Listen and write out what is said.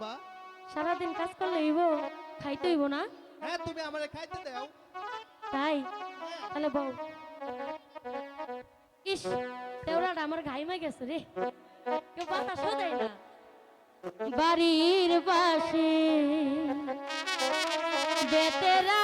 ভাঙবা সারাদিন কাজ করলে হইব খাইতে হইব না? হ্যাঁ তুমি আমারে খাইতে দাও। তাই? হ্যাঁ। তাহলে বউ ইস তেওরাটা আমার ঘাইমা গেছে রে। কেউ বাতাসও দেয় না। বাড়ির পাশে বেতেরা